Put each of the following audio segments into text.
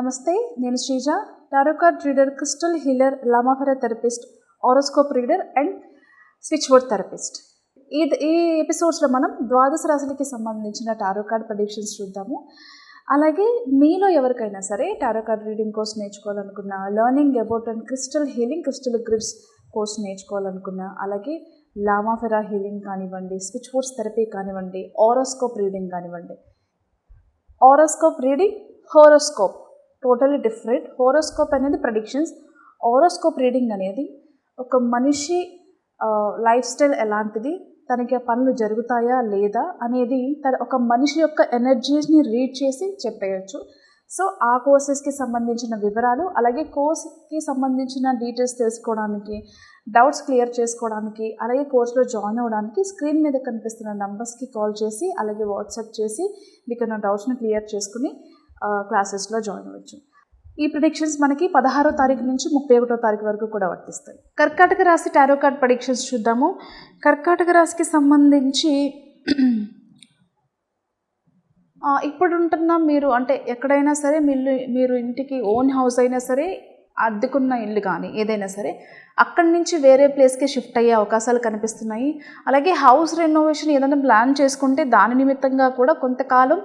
నమస్తే నేను Sreeja tarot card reader crystal healer Lamafera therapist auroscope reader and switch board therapist. ఈ ఈ ఎపిసోడ్స్లో మనం ద్వాదశ రాశులకి సంబంధించిన టారో కార్డ్ ప్రొడిక్షన్స్ చూద్దాము. అలాగే మీలో ఎవరికైనా సరే tarot card reading course నేర్చుకోవాలనుకున్న learning about and crystal healing crystal grids course నేర్చుకోవాలనుకున్న అలాగే లామాఫెరా హీలింగ్ కానివ్వండి స్విచ్ బోర్డ్స్ థెరపీ కానివ్వండి ఆరోస్కోప్ రీడింగ్ కానివ్వండి. Auroscope reading horoscope totally different horoscope అనేది ప్రడిక్షన్స్ హోరోస్కోప్ రీడింగ్ అనేది ఒక మనిషి లైఫ్ స్టైల్ ఎలాంటిది? తనకి ఆ పనులు జరుగుతాయా లేదా అనేది తన ఒక మనిషి యొక్క ఎనర్జీస్ని రీడ్ చేసి చెప్పేయచ్చు. సో ఆ కోర్సెస్కి సంబంధించిన వివరాలు అలాగే కోర్స్కి సంబంధించిన డీటెయిల్స్ తెలుసుకోవడానికి డౌట్స్ క్లియర్ చేసుకోవడానికి అలాగే కోర్సులో జాయిన్ అవ్వడానికి స్క్రీన్ మీద కనిపిస్తున్న నంబర్స్కి కాల్ చేసి అలాగే వాట్సాప్ చేసి మీకు నా డౌట్స్ని క్లియర్ చేసుకుని క్లాసెస్లో జాయిన్ అవ్వచ్చు. ఈ ప్రిడిక్షన్స్ మనకి పదహారో తారీఖు నుంచి ముప్పై ఒకటో తారీఖు వరకు కూడా వర్తిస్తాయి. కర్కాటక రాశి టారో కార్డ్ ప్రిడిక్షన్స్ చూద్దాము. కర్కాటక రాశికి సంబంధించి ఇప్పుడుంటున్న మీరు అంటే ఎక్కడైనా సరే మీరు మీరు ఇంటికి ఓన్ హౌస్ అయినా సరే అద్దెకున్న ఇల్లు కానీ ఏదైనా సరే అక్కడి నుంచి వేరే ప్లేస్కి షిఫ్ట్ అయ్యే అవకాశాలు కనిపిస్తున్నాయి. అలాగే హౌస్ రెనోవేషన్ ఏదైనా ప్లాన్ చేసుకుంటే దాని నిమిత్తంగా కూడా కొంతకాలం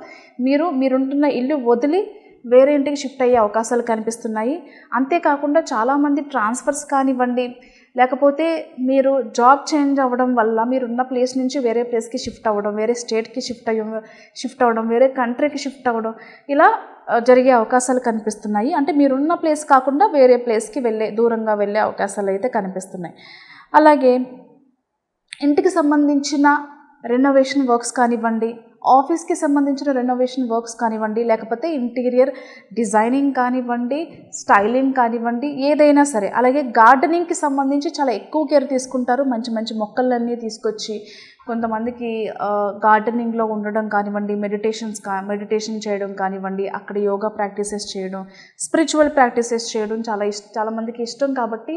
మీరు మీరుంటున్న ఇల్లు వదిలి వేరే ఇంటికి షిఫ్ట్ అయ్యే అవకాశాలు కనిపిస్తున్నాయి. అంతేకాకుండా చాలామంది ట్రాన్స్ఫర్స్ కానివ్వండి లేకపోతే మీరు జాబ్ చేంజ్ అవ్వడం వల్ల మీరున్న ప్లేస్ నుంచి వేరే ప్లేస్కి షిఫ్ట్ అవ్వడం వేరే స్టేట్కి షిఫ్ట్ అయ్య షిఫ్ట్ అవ్వడం వేరే కంట్రీకి షిఫ్ట్ అవ్వడం ఇలా జరిగే అవకాశాలు కనిపిస్తున్నాయి. అంటే మీరున్న ప్లేస్ కాకుండా వేరే ప్లేస్కి వెళ్ళే దూరంగా వెళ్ళే అవకాశాలు అయితే కనిపిస్తున్నాయి. అలాగే ఇంటికి సంబంధించిన రెనోవేషన్ వర్క్స్ కానివ్వండి ఆఫీస్కి సంబంధించిన రెనోవేషన్ వర్క్స్ కానివ్వండి లేకపోతే ఇంటీరియర్ డిజైనింగ్ కానివ్వండి స్టైలింగ్ కానివ్వండి ఏదైనా సరే. అలాగే గార్డెనింగ్కి సంబంధించి చాలా ఎక్కువ కేర్ తీసుకుంటారు. మంచి మంచి మొక్కలన్నీ తీసుకొచ్చి కొంతమందికి గార్డెనింగ్లో ఉండడం కానివ్వండి మెడిటేషన్స్ కా మెడిటేషన్ చేయడం కానివ్వండి అక్కడ యోగా ప్రాక్టీసెస్ చేయడం స్పిరిచువల్ ప్రాక్టీసెస్ చేయడం చాలా ఇష్ట చాలామందికి ఇష్టం కాబట్టి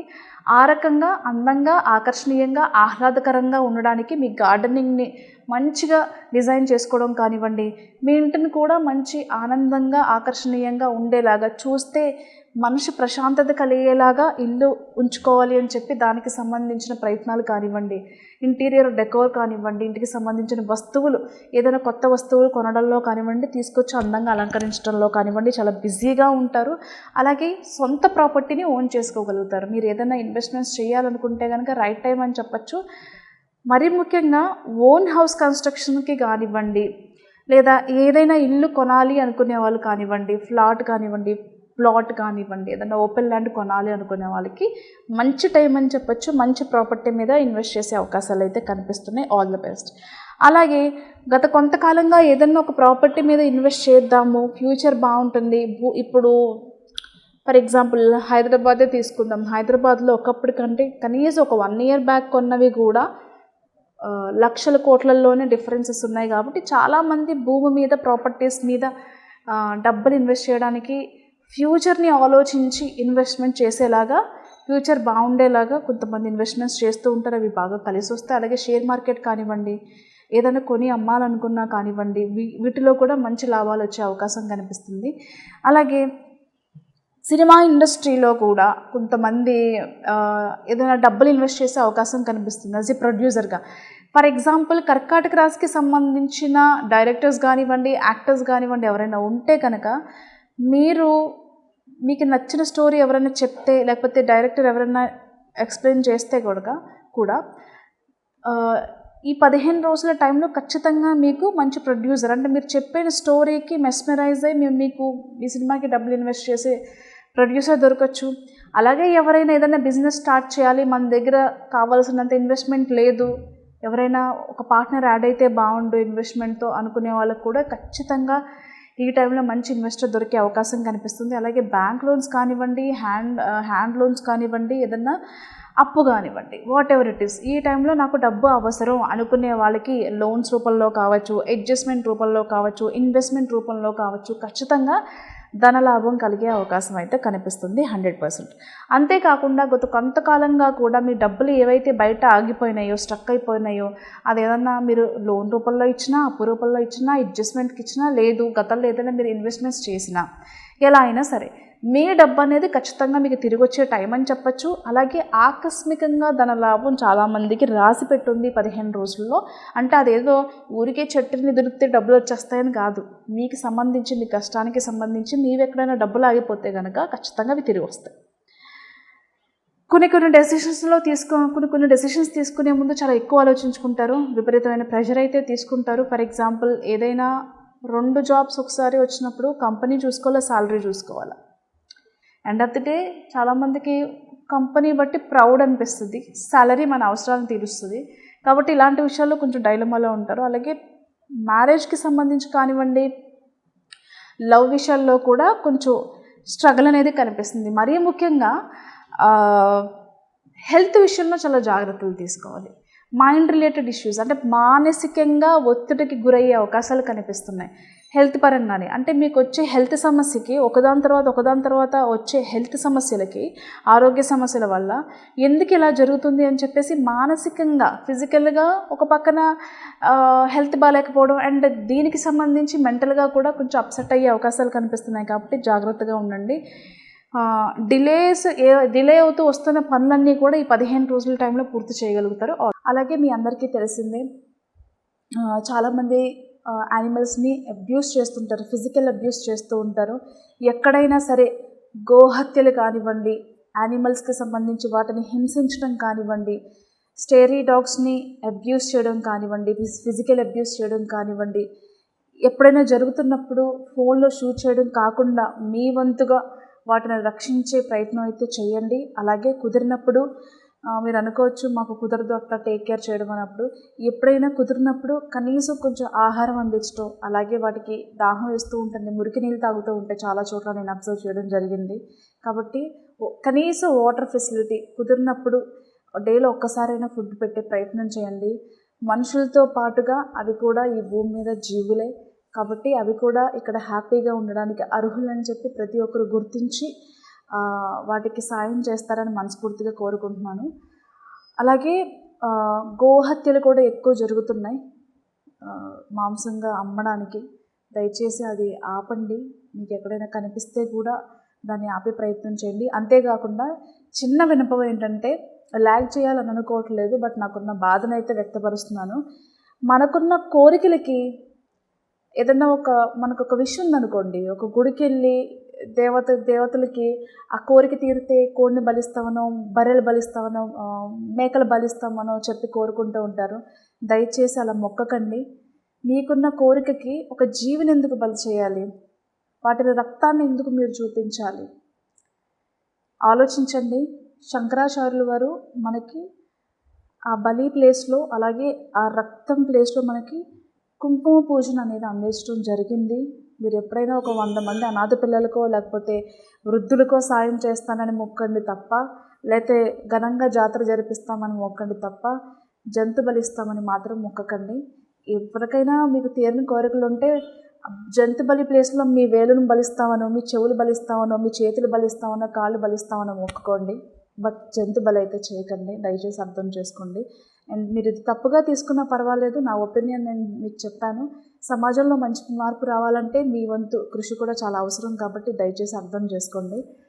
ఆ రకంగా అందంగా ఆకర్షణీయంగా ఆహ్లాదకరంగా ఉండడానికి మీ గార్డెనింగ్ని మంచిగా డిజైన్ చేసుకోవడం కానివ్వండి మీ ఇంటిని కూడా మంచి ఆనందంగా ఆకర్షణీయంగా ఉండేలాగా చూస్తే మనసు ప్రశాంతత కలిగేలాగా ఇల్లు ఉంచుకోవాలి అని చెప్పి దానికి సంబంధించిన ప్రయత్నాలు కానివ్వండి ఇంటీరియర్ డెకోర్ కానివ్వండి ఇంటికి సంబంధించిన వస్తువులు ఏదైనా కొత్త వస్తువులు కొనడంలో కానివ్వండి తీసుకొచ్చి అందంగా అలంకరించడంలో కానివ్వండి చాలా బిజీగా ఉంటారు. అలాగే సొంత ప్రాపర్టీని ఓన్ చేసుకోగలుగుతారు. మీరు ఏదైనా ఇన్వెస్ట్మెంట్స్ చేయాలనుకుంటే కనుక రైట్ టైం అని చెప్పచ్చు. మరీ ముఖ్యంగా ఓన్ హౌస్ కన్స్ట్రక్షన్కి కానివ్వండి లేదా ఏదైనా ఇల్లు కొనాలి అనుకునే వాళ్ళు కానివ్వండి ఫ్లాట్ కానివ్వండి ప్లాట్ కానివ్వండి ఏదైనా ఓపెన్ ల్యాండ్ కొనాలి అనుకునే వాళ్ళకి మంచి టైం అని చెప్పొచ్చు మంచి ప్రాపర్టీ మీద ఇన్వెస్ట్ చేసే అవకాశాలు అయితే కనిపిస్తున్నాయి. ఆల్ ద బెస్ట్ అలాగే గత కొంతకాలంగా ఏదైనా ఒక ప్రాపర్టీ మీద ఇన్వెస్ట్ చేద్దాము ఫ్యూచర్ బాగుంటుంది ఇప్పుడు ఫర్ ఎగ్జాంపుల్ హైదరాబాదే తీసుకుందాం. హైదరాబాద్లో ఒకప్పుడు కంటే కనీసం ఒక వన్ ఇయర్ బ్యాక్ కొన్నవి కూడా లక్షల కోట్లల్లోనే డిఫరెన్సెస్ ఉన్నాయి కాబట్టి చాలామంది భూమి మీద ప్రాపర్టీస్ మీద డబ్బులు ఇన్వెస్ట్ చేయడానికి ఫ్యూచర్ని ఆలోచించి ఇన్వెస్ట్మెంట్ చేసేలాగా ఫ్యూచర్ బాగుండేలాగా కొంతమంది ఇన్వెస్ట్మెంట్స్ చేస్తూ ఉంటారు. అవి బాగా కలిసి వస్తాయి. అలాగే షేర్ మార్కెట్ కానివ్వండి ఏదైనా కొని అమ్మాలనుకున్నా కానివ్వండి వీటిలో కూడా మంచి లాభాలు వచ్చే అవకాశం కనిపిస్తుంది. అలాగే సినిమా ఇండస్ట్రీలో కూడా కొంతమంది ఏదైనా డబ్బులు ఇన్వెస్ట్ చేసే అవకాశం కనిపిస్తుంది. యాజ్ ఏ ప్రొడ్యూసర్గా. ఫర్ ఎగ్జాంపుల్ కర్కాటక రాశికి సంబంధించిన డైరెక్టర్స్ కానివ్వండి యాక్టర్స్ కానివ్వండి ఎవరైనా ఉంటే కనుక మీరు మీకు నచ్చిన స్టోరీ ఎవరైనా చెప్తే లేకపోతే డైరెక్టర్ ఎవరైనా ఎక్స్ప్లెయిన్ చేస్తే కూడా కూడా ఈ పదిహేను రోజుల టైంలో ఖచ్చితంగా మీకు మంచి ప్రొడ్యూసర్ అంటే మీరు చెప్పిన స్టోరీకి మెస్మరైజ్ అయ్యి మేము మీకు ఈ సినిమాకి డబ్బులు ఇన్వెస్ట్ చేసే ప్రొడ్యూసర్ దొరకచ్చు. అలాగే ఎవరైనా ఏదైనా బిజినెస్ స్టార్ట్ చేయాలి మన దగ్గర కావాల్సినంత ఇన్వెస్ట్మెంట్ లేదు ఎవరైనా ఒక పార్ట్నర్ యాడ్ అయితే బాగుండు ఇన్వెస్ట్మెంట్తో అనుకునే వాళ్ళకు కూడా ఖచ్చితంగా ఈ టైంలో మంచి ఇన్వెస్టర్ దొరికే అవకాశం కనిపిస్తుంది. అలాగే బ్యాంక్ లోన్స్ కానివ్వండి హ్యాండ్ హ్యాండ్ లోన్స్ కానివ్వండి ఏదన్నా అప్పు కానివ్వండి వాట్ ఎవర్ ఇట్ ఈస్ ఈ టైంలో నాకు డబ్బు అవసరం అనుకునే వాళ్ళకి లోన్స్ రూపంలో కావచ్చు అడ్జస్ట్మెంట్ రూపంలో కావచ్చు ఇన్వెస్ట్మెంట్ రూపంలో కావచ్చు ఖచ్చితంగా ధనలాభం కలిగే అవకాశం అయితే కనిపిస్తుంది హండ్రెడ్ పర్సెంట్. అంతేకాకుండా గత కొంతకాలంగా కూడా మీ డబ్బులు ఏవైతే బయట ఆగిపోయినాయో స్ట్రక్ అయిపోయినాయో అది ఏదన్నా మీరు లోన్ రూపంలో ఇచ్చినా అప్పు రూపంలో ఇచ్చినా అడ్జస్ట్మెంట్కి ఇచ్చినా లేదు గతంలో ఏదైనా మీరు ఇన్వెస్ట్మెంట్స్ చేసినా ఎలా అయినా సరే మీ డబ్బు అనేది ఖచ్చితంగా మీకు తిరిగి వచ్చే టైం అని చెప్పచ్చు. అలాగే ఆకస్మికంగా ధన లాభం చాలామందికి రాసి పెట్టుంది పదిహేను రోజుల్లో. అంటే అదేదో ఊరికే చెట్టుని దొరికితే డబ్బులు వచ్చేస్తాయని కాదు. మీకు సంబంధించి మీ కష్టానికి సంబంధించి మీరు ఎక్కడైనా డబ్బులు ఆగిపోతే కనుక ఖచ్చితంగా అవి తిరిగి వస్తాయి. కొన్ని కొన్ని డెసిషన్స్లో తీసుకో కొన్ని కొన్ని డెసిషన్స్ తీసుకునే ముందు చాలా ఎక్కువ ఆలోచించుకుంటారు. విపరీతమైన ప్రెషర్ అయితే తీసుకుంటారు. ఫర్ ఎగ్జాంపుల్ ఏదైనా రెండు జాబ్స్ ఒకసారి వచ్చినప్పుడు కంపెనీ చూసుకోవాలా సాలరీ చూసుకోవాలా? ఎండ్ ఆఫ్ ది డే చాలామందికి కంపెనీ బట్టి ప్రౌడ్ అనిపిస్తుంది. సాలరీ మన అవసరాలను తీరుస్తుంది. కాబట్టి ఇలాంటి విషయాల్లో కొంచెం డైలమాలో ఉంటారు. అలాగే మ్యారేజ్కి సంబంధించి కానివ్వండి లవ్ విషయాల్లో కూడా కొంచెం స్ట్రగుల్ అనేది కనిపిస్తుంది. మరీ ముఖ్యంగా హెల్త్ విషయంలో చాలా జాగ్రత్తలు తీసుకోవాలి. మైండ్ రిలేటెడ్ ఇష్యూస్ అంటే మానసికంగా ఒత్తిడికి గురయ్యే అవకాశాలు కనిపిస్తున్నాయి. హెల్త్ పరంగానే అంటే మీకు వచ్చే హెల్త్ సమస్యకి ఒకదాని తర్వాత ఒకదాని తర్వాత వచ్చే హెల్త్ సమస్యలకి ఆరోగ్య సమస్యల వల్ల ఎందుకు ఇలా జరుగుతుంది అని చెప్పేసి మానసికంగా ఫిజికల్గా ఒక పక్కన హెల్త్ బాగాలేకపోవడం అండ్ దీనికి సంబంధించి మెంటల్గా కూడా కొంచెం అప్సెట్ అయ్యే అవకాశాలు కనిపిస్తున్నాయి కాబట్టి జాగ్రత్తగా ఉండండి. డిలేస్ ఏ డిలే అవుతూ వస్తున్న పనులన్నీ కూడా ఈ పదిహేను రోజుల టైంలో పూర్తి చేయగలుగుతారు. అలాగే మీ అందరికీ తెలిసిందే చాలామంది యానిమల్స్ని అబ్యూస్ చేస్తుంటారు ఫిజికల్ అబ్యూస్ చేస్తూ ఉంటారు. ఎక్కడైనా సరే గోహత్యలు కానివ్వండి యానిమల్స్కి సంబంధించి వాటిని హింసించడం కానివ్వండి స్టేరీ డాగ్స్ని అబ్యూస్ చేయడం కానివ్వండి ఫిజికల్ అబ్యూస్ చేయడం కానివ్వండి ఎప్పుడైనా జరుగుతున్నప్పుడు ఫోన్లో షూట్ చేయడం కాకుండా మీ వంతుగా వాటిని రక్షించే ప్రయత్నం అయితే చేయండి. అలాగే కుదిరినప్పుడు మీరు అనుకోవచ్చు మాకు కుదరదు అట్లా టేక్ కేర్ చేయడం అన్నప్పుడు. ఎప్పుడైనా కుదిరినప్పుడు కనీసం కొంచెం ఆహారం అందించడం అలాగే వాటికి దాహం వేస్తూ ఉంటుంది మురికి నీళ్ళు తాగుతూ ఉంటే చాలా చోట్ల నేను అబ్జర్వ్ చేయడం జరిగింది. కాబట్టి కనీసం వాటర్ ఫెసిలిటీ కుదిరినప్పుడు డేలో ఒక్కసారైనా ఫుడ్ పెట్టే ప్రయత్నం చేయండి. మనుషులతో పాటుగా అవి కూడా ఈ భూమి మీద జీవులే. కాబట్టి అవి కూడా ఇక్కడ హ్యాపీగా ఉండడానికి అర్హులని చెప్పి ప్రతి ఒక్కరు గుర్తించి వాటికి సాయం చేస్తారని మనస్ఫూర్తిగా కోరుకుంటున్నాను. అలాగే గోహత్యలు కూడా ఎక్కువ జరుగుతున్నాయి. మాంసంగా అమ్మడానికి. దయచేసి అది ఆపండి. మీకు ఎక్కడైనా కనిపిస్తే కూడా దాన్ని ఆపే ప్రయత్నం చేయండి. అంతేకాకుండా చిన్న వినపం ఏంటంటే ల్యాగ్ చేయాలని అనుకోవట్లేదు బట్ నాకున్న బాధనైతే వ్యక్తపరుస్తున్నాను. మనకున్న కోరికలకి ఏదన్నా ఒక మనకు ఒక విషయం ఉందనుకోండి ఒక గుడికి వెళ్ళి దేవత దేవతలకి ఆ కోరిక తీరితే కోడిని బలిస్తామనో బర్రెలు బలిస్తామనో మేకలు బలిస్తామనో చెప్పి కోరుకుంటూ ఉంటారు. దయచేసి అలా మొక్కకండి. మీకున్న కోరికకి ఒక జీవిని ఎందుకు బలి చేయాలి? వాటిని రక్తాన్ని ఎందుకు మీరు చూపించాలి? ఆలోచించండి. శంకరాచార్యులు వారు మనకి ఆ బలి ప్లేస్లో అలాగే ఆ రక్తం ప్లేస్లో మనకి కుంకుమ పూజన అనేది అందించడం జరిగింది. మీరు ఎప్పుడైనా ఒక వంద మంది అనాథ పిల్లలకో లేకపోతే వృద్ధులకో సాయం చేస్తానని మొక్కండి తప్ప లేకపోతే ఘనంగా జాతర జరిపిస్తామని మొక్కండి తప్ప జంతు బలిస్తామని మాత్రం మొక్కకండి. ఎవరికైనా మీకు తీరని కోరికలు ఉంటే జంతు బలి ప్లేస్లో మీ వేలును బలిస్తామనో మీ చెవులు బలిస్తామనో మీ చేతులు బలిస్తామనో కాళ్ళు బలిస్తామనో మొక్కుకోండి. బట్ జంతు బలి అయితే చేయకండి. దయచేసి అర్థం చేసుకోండి. అండ్ మీరు ఇది తప్పుగా తీసుకున్నా పర్వాలేదు. నా ఒపీనియన్ నేను మీకు చెప్పాను సమాజంలో మంచి మార్పు రావాలంటే మీ వంతు కృషి కూడా చాలా అవసరం కాబట్టి దయచేసి అర్థం చేసుకోండి.